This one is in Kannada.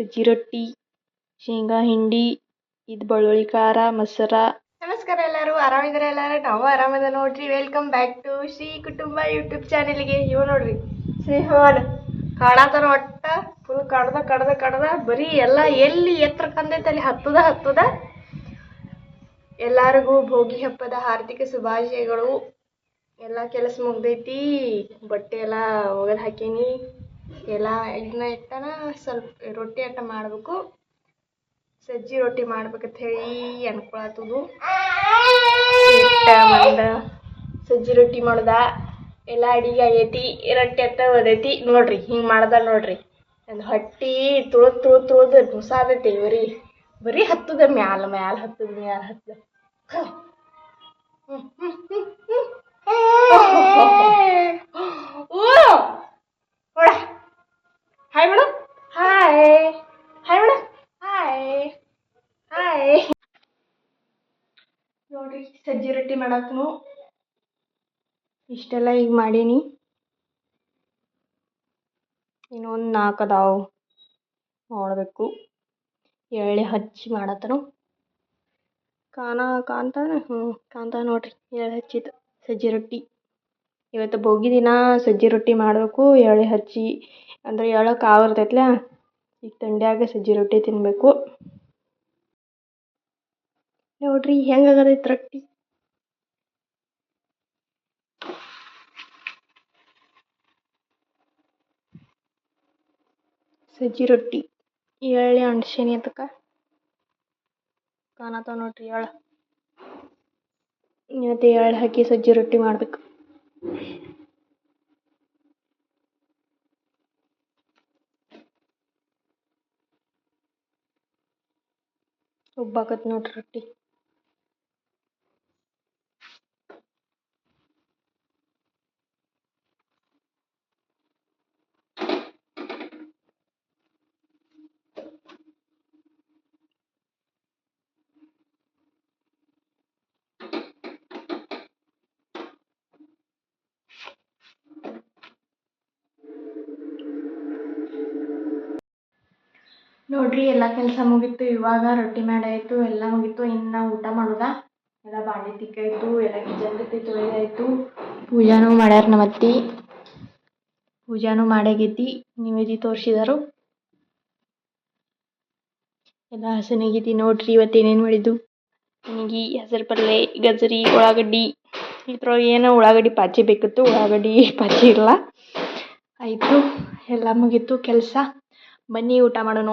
ಸಜ್ಜಿ ರೊಟ್ಟಿ ಶೇಂಗಾ ಹಿಂಡಿ ಇದು ಬೆಳ್ಳುಳ್ಳಿ ಖಾರ ಮೊಸರ ನಮಸ್ಕಾರ ಎಲ್ಲರೂ ಆರಾಮಿದ್ರೆ ಎಲ್ಲರೂ? ನಾವು ಆರಾಮದ ನೋಡ್ರಿ. ವೆಲ್ಕಮ್ ಬ್ಯಾಕ್ ಟು ಶ್ರೀ ಕುಟುಂಬ ಯೂಟ್ಯೂಬ್ ಚಾನೆಲ್ಗೆ ಇವ ನೋಡ್ರಿ ಶ್ರೀಹೋನ್ ಕಾಡಾತರ ಒಟ್ಟ ಫುಲ್ ಕಡ್ದ ಕಡ್ದ ಕಡ್ದ, ಬರೀ ಎಲ್ಲ ಎಲ್ಲಿ ಎತ್ತರ ಕಂದೈತೆ ಅಲ್ಲಿ ಹತ್ತದ ಹತ್ತದ? ಎಲ್ಲರಿಗೂ ಭೋಗಿ ಹಬ್ಬದ ಹಾರ್ದಿಕ ಶುಭಾಶಯಗಳು. ಎಲ್ಲ ಕೆಲಸ ಮುಗ್ದೈತಿ. ಬಟ್ಟೆ ಎಲ್ಲ ಒಗೆದು ಹಾಕೀನಿ. ಎಲ್ಲ ಇದನ್ನ ಇಟ್ಟನ ಸ್ವಲ್ಪ ರೊಟ್ಟಿ ಅಟ್ಟ ಮಾಡಬೇಕು. ಸಜ್ಜಿ ರೊಟ್ಟಿ ಮಾಡ್ಬೇಕಂತ ಹೇಳಿ ಅನ್ಕೊಳತದು ಸಜ್ಜಿ ರೊಟ್ಟಿ ಮಾಡ್ದ. ಎಲ್ಲ ಅಡಿಗೆ ಆಗೈತಿ, ರೊಟ್ಟಿ ಅಟ್ಟ ಒದೈತಿ. ನೋಡ್ರಿ ಹಿಂಗೆ ಮಾಡ್ದ ನೋಡ್ರಿ. ಒಂದು ಹೊಟ್ಟಿ ತುಳ್ದು ತುಳು ತುಳ್ದು ನುಸಾದೈತಿ ಬರೀ ಬರೀ ಹತ್ತದ ಮ್ಯಾಲ ಮ್ಯಾಲ ಹತ್ತದ ಮ್ಯಾಲ ಹತ್ತದ. ಸಜ್ಜಿ ರೊಟ್ಟಿ ಮಾಡತ್ನು ಇಷ್ಟೆಲ್ಲ ಈಗ ಮಾಡೀನಿ. ಇನ್ನೊಂದು ನಾಲ್ಕು ಅದಾವು. ನೋಡಬೇಕು. ಎಳ್ಳೆ ಹಚ್ಚಿ ಮಾಡತ್ತನು. ಕಾನ ಕಾಂತಾನ ಹ್ಞೂ ಕಾಂತ ನೋಡ್ರಿ. ಎಳ್ಳೆ ಹಚ್ಚಿದ್ದು ಸಜ್ಜಿ ರೊಟ್ಟಿ. ಇವತ್ತು ಬೋಗಿ ದಿನ ಸಜ್ಜಿ ರೊಟ್ಟಿ ಮಾಡಬೇಕು ಎಳೆ ಹಚ್ಚಿ. ಅಂದರೆ ಎಳ್ಳ ಆಗಿರ್ತೈತ್ಲ ಈಗ ತಂಡ್ಯಾಗ ಸಜ್ಜಿ ರೊಟ್ಟಿ ತಿನ್ನಬೇಕು ನೋಡ್ರಿ, ಹೆಂಗೆ ಆಗದೈತೆ ರೊಟ್ಟಿ? ಸಜ್ಜಿ ರೊಟ್ಟಿ. ಎಳ್ಳು ಅಂಡ್ಸೇನಿ ಅದಕ್ಕೆ ಕಾಣತಾವ ನೋಡ್ರಿ ಎಳ್ಳು ಇವತ್ತು ಎಳ್ಳು ಹಾಕಿ ಸಜ್ಜಿ ರೊಟ್ಟಿ ಮಾಡಬೇಕು. ಉಬ್ಬಾಕತ್ ನೋಡ್ರಿ ರೊಟ್ಟಿ. ನೋಡ್ರಿ, ಎಲ್ಲ ಕೆಲಸ ಮುಗೀತು, ಇವಾಗ ರೊಟ್ಟಿ ಮಾಡಾಯಿತು ಎಲ್ಲ ಮುಗೀತು, ಇನ್ನು ಊಟ ಮಾಡೋದ. ಎಲ್ಲ ಬಾಂಡೆ ತಿಕ್ಕಾಯಿತು ಎಲ್ಲ ಕಿಚನ್ ಗತಿ ಆಯ್ತು. ಪೂಜಾನೂ ಮಾಡ್ಯಾರ ನಮ್ಮ ಅತ್ತಿ. ಪೂಜಾನೂ ಮಾಡಾಗೈತಿ, ನಿವೇದಿ ತೋರಿಸಿದರು. ಎಲ್ಲ ಹಸನಾಗೈತಿ ನೋಡ್ರಿ, ಇವತ್ತು ಏನೇನು ಮಾಡಿದ್ದು. ನನಗೆ ಹೆಸರು ಪಲ್ಲೆ ಗಜರಿ ಉಳ್ಳಾಗಡ್ಡಿ. ಇದ್ರೊಳಗೆ ಏನೋ ಉಳ್ಳಾಗಡ್ಡಿ ಪಾಚಿ ಬೇಕಿತ್ತು, ಉಳ್ಳಾಗಡ್ಡಿ ಪಾಚಿ ಇಲ್ಲ. ಆಯಿತು, ಎಲ್ಲ ಮುಗೀತು ಕೆಲಸ. ಬನ್ನಿ ಊಟ ಮಾಡೋಣ